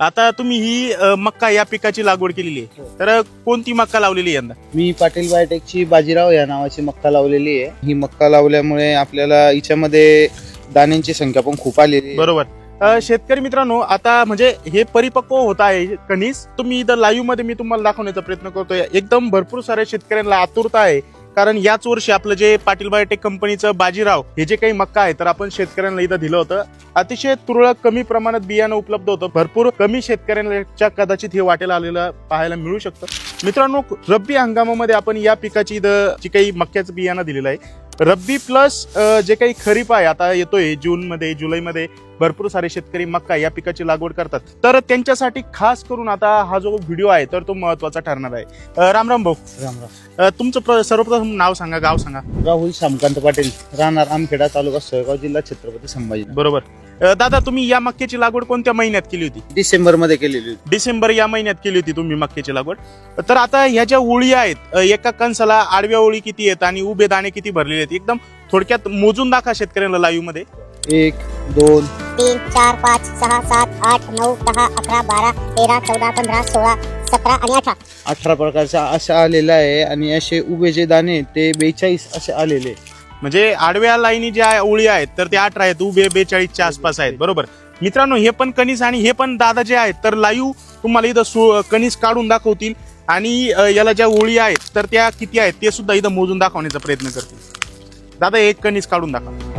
आता तुम्ही ही अ, मक्का या पिकाची लागवड केलेली आहे. हो. तर कोणती मक्का लावलेली आहे यंदा? मी पाटील बायोटेकची बाजीराव या नावाची मक्का लावलेली आहे. ही मक्का लावल्यामुळे आपल्याला हिच्यामध्ये दाण्यांची संख्या पण खूप आलेली आहे. बरोबर. अ, शेतकरी मित्रांनो आता म्हणजे हे परिपक्व होत आहे कणीस. तुम्ही इथं लाईव्हमध्ये मी तुम्हाला दाखवण्याचा प्रयत्न करतोय. एकदम भरपूर साऱ्या शेतकऱ्यांना आतुरता आहे. कारण याच वर्षी आपलं जे पाटील बायोटेक कंपनीचं बाजीराव हे जे काही मक्का आहे तर आपण शेतकऱ्यांना इथं दिलं होतं. अतिशय तुरळक कमी प्रमाणात बियाणं उपलब्ध होतं. भरपूर कमी शेतकऱ्यांच्या कदाचित हे वाटेला आलेलं पाहायला मिळू शकतं. मित्रांनो रब्बी हंगामामध्ये आपण या पिकाची जी काही मक्याचं बियाणं दिलेलं आहे रब्बी प्लस जे काही खरीप आहे आता येतोय जून मध्ये जुलैमध्ये भरपूर सारे शेतकरी मक्का या पिकाची लागवड करतात. तर त्यांच्यासाठी खास करून आता हा जो व्हिडिओ आहे तर तो महत्त्वाचा ठरणार आहे. राम राम भाऊ. राम राम. तुमचं प्र- सर्वप्रथम नाव सांगा गाव सांगा. राहुल शामकांत पाटील. राहणार आमखेडा तालुका सोयगाव जिल्हा छत्रपती संभाजी बरोबर. अ, दादा तुम्ही या मक्याची लागवड कोणत्या महिन्यात केली होती? डिसेंबरमध्ये केलेली होती. डिसेंबर या महिन्यात केली होती तुम्ही मक्याची लागवड. तर आता ह्या ज्या ओळी आहेत अ, एका कणसाला आडव्या ओळी किती आहेत आणि उभे दाणे किती भरलेले आहेत? एकदम थोडक्यात मोजून दाखवा शेतकऱ्यांना लाईव्हमध्ये. एक दोन. तीन चार पाच सहा सात आठ नऊ दहा अकरा बारा तेरा चौदा पंधरा सोळा सतरा आणि अठरा. अठरा प्रकारचा असा आलेला आहे आणि असे उभे जे दाणे आहेत, ते बेचाळीस असे आलेले आहे. म्हणजे आडव्या लाईनी ज्या ओळी आहेत तर त्या अठरा आहेत. उभे बेचाळीसच्या आसपास आहेत. बरोबर. मित्रांनो हे पण कणीस आणि हे पण दादा जे आहेत तर लाईव्ह तुम्हाला इथं सु- कणीस काढून दाखवतील. आणि याला ज्या ओळी आहेत तर त्या किती आहेत ते सुद्धा इथं मोजून दाखवण्याचा प्रयत्न करतील. दादा एक कणीस काढून दाखवा.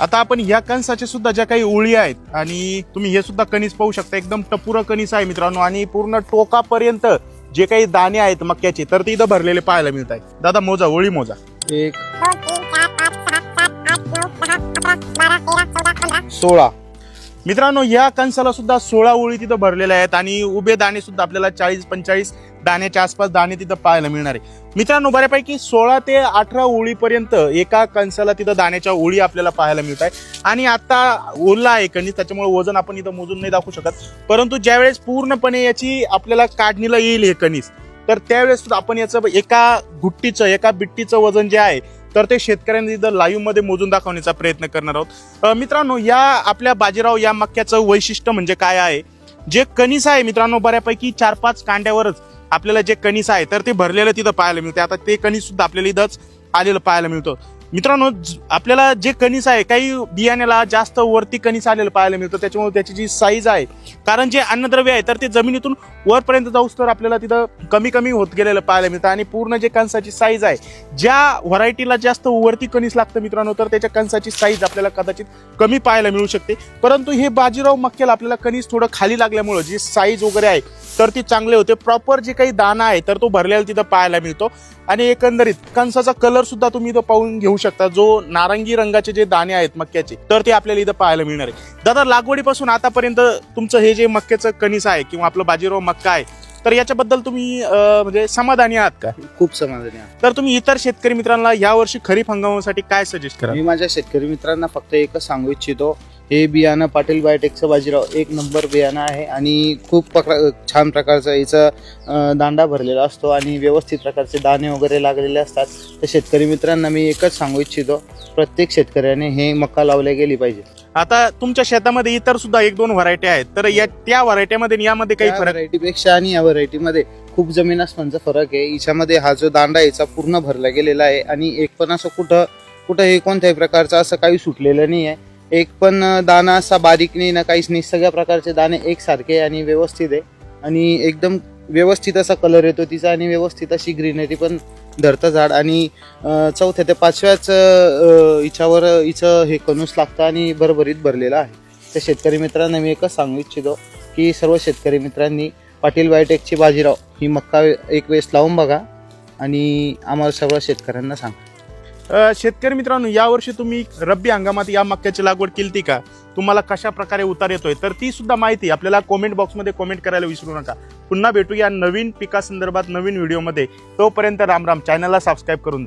आता आपण या कणसाच्या सुद्धा ज्या काही ओळी आहेत आणि तुम्ही हे सुद्धा कणीस पाहू शकता एकदम टपुरं कणीस आहे मित्रांनो आणि पूर्ण टोकापर्यंत जे काही दाणे आहेत मक्याचे तर ते इथं भरलेले पाहायला मिळत आहेत. दादा मोजा ओळी मोजा. एक सोळा. मित्रांनो या कणसाला सुद्धा सोळा ओळी तिथं भरलेल्या आहेत आणि उभे दाणे सुद्धा आपल्याला चाळीस पंचेचाळीस दाण्याच्या आसपास दाणे तिथं पाहायला मिळणार आहे. मित्रांनो बऱ्यापैकी सोळा ते अठरा ओळीपर्यंत एका कणसाला तिथं दाण्याच्या ओळी आपल्याला पाहायला मिळत आहे आणि आता ओला आहे कणीस त्याच्यामुळे वजन आपण इथं मोजून नाही दाखवू शकत. परंतु ज्यावेळेस पूर्णपणे याची आपल्याला काढणीला येईल हे कणीस तर त्यावेळेस सुद्धा आपण याचं एका गुट्टीचं एका बिट्टीचं वजन जे आहे तर ते शेतकऱ्यांनी इथं लाईव्हमध्ये मोजून दाखवण्याचा प्रयत्न करणार आहोत. मित्रांनो या आपल्या बाजीराव या मक्याचं वैशिष्ट्य म्हणजे काय आहे? जे कणीस आहे मित्रांनो बऱ्यापैकी चार पाच कांड्यावरच आपल्याला जे कणीस आहे तर ते भरलेलं तिथं पाहायला मिळते आता ते कणीस सुद्धा आपल्याला इथंच आलेलं पाहायला मिळतं. मित्रांनो आपल्याला जे कणीस आहे काही बियाण्याला जास्त वरती कणीस आलेलं पाहायला मिळतं. त्याच्यामुळे त्याची जी साईज आहे कारण जे अन्नद्रव्य आहे तर ते जमिनीतून वरपर्यंत जाऊस तर आपल्याला तिथं कमी कमी होत गेलेलं पाहायला मिळतं. आणि पूर्ण जे कणसाची साईज आहे ज्या व्हरायटीला जास्त वरती कणीस लागतं मित्रांनो तर त्याच्या कणसाची साईज आपल्याला कदाचित कमी पाहायला मिळू शकते. परंतु हे बाजीराव मक्याला आपल्याला कणीस थोडं खाली लागल्यामुळं जी साईज वगैरे आहे तर ती चांगले होते. प्रॉपर जे काही दाना आहे तर तो भरलेला तिथं पाहायला मिळतो. आणि एकंदरीत कणसाचा कलर सुद्धा तुम्ही इथं पाहून घेऊ शकता. जो नारंगी रंगाचे जे दाणे आहेत मक्याचे तर ते आपल्याला इथं पाहायला मिळणार आहे. दादा लागवडीपासून आतापर्यंत तुमचं हे जे मक्याचं कणीस आहे किंवा आपलं बाजीराव मक्का आहे तर याच्याबद्दल तुम्ही म्हणजे समाधानी आहात का? खूप समाधानी आहे तर तुम्ही इतर शेतकरी मित्रांना यावर्षी खरीप हंगामासाठी काय सजेस्ट करा मी माझ्या शेतकरी मित्रांना फक्त एकच सांगू इच्छितो हे बियाणं पाटील बायोटेकचं बाजीराव एक नंबर बियाणं आहे आणि खूप प्रकार छान प्रकारचा याचा दांडा भरलेला असतो आणि व्यवस्थित प्रकारचे दाणे वगैरे लागलेले असतात. तर शेतकरी मित्रांना मी एकच सांगू इच्छितो प्रत्येक शेतकऱ्याने हे मका लावल्या गेली पाहिजे. आता तुमच्या शेतामध्ये इतर सुद्धा एक दोन व्हरायटी आहेत तर या त्या व्हरायट्यामध्ये आणि यामध्ये काही फरक व्हरायटीपेक्षा आणि या व्हरायटीमध्ये खूप जमीन आसमानचा फरक आहे. हिच्यामध्ये हा जो दांडा याचा पूर्ण भरला गेलेला आहे आणि एक पण असं कुठं कुठं हे कोणत्याही प्रकारचं असं काही सुटलेलं नाही आहे एक पण दाना असा बारीक नाही ना काहीच नाही. सगळ्या प्रकारचे दाणे एकसारखे आणि व्यवस्थित आहे. आणि एकदम व्यवस्थित असा कलर येतो तिचा आणि व्यवस्थित अशी ग्रीनरी पण धरतं झाड. आणि चौथ्या ते पाचव्याच हिच्यावर हिचं हे कणूस लागतं आणि भरभरीत भरलेलं आहे. तर शेतकरी मित्रांना मी एकच सांगू इच्छितो की सर्व शेतकरी मित्रांनी पाटील बायोटेकची बाजीराव ही मक्का एक वेळेस लावून बघा आणि आम्हाला सर्व शेतकऱ्यांना सांगा. शेतकरी मित्रांनो यावर्षी तुम्ही रब्बी हंगामात या मक्याची लागवड केली का? तुम्हाला कशा प्रकारे उतार येतोय? तर ती सुद्धा माहिती आपल्याला कॉमेंट बॉक्समध्ये कॉमेंट करायला विसरू नका. पुन्हा भेटू या नवीन पिकासंदर्भात नवीन व्हिडिओमध्ये तोपर्यंत राम राम चॅनलला सबस्क्राईब करून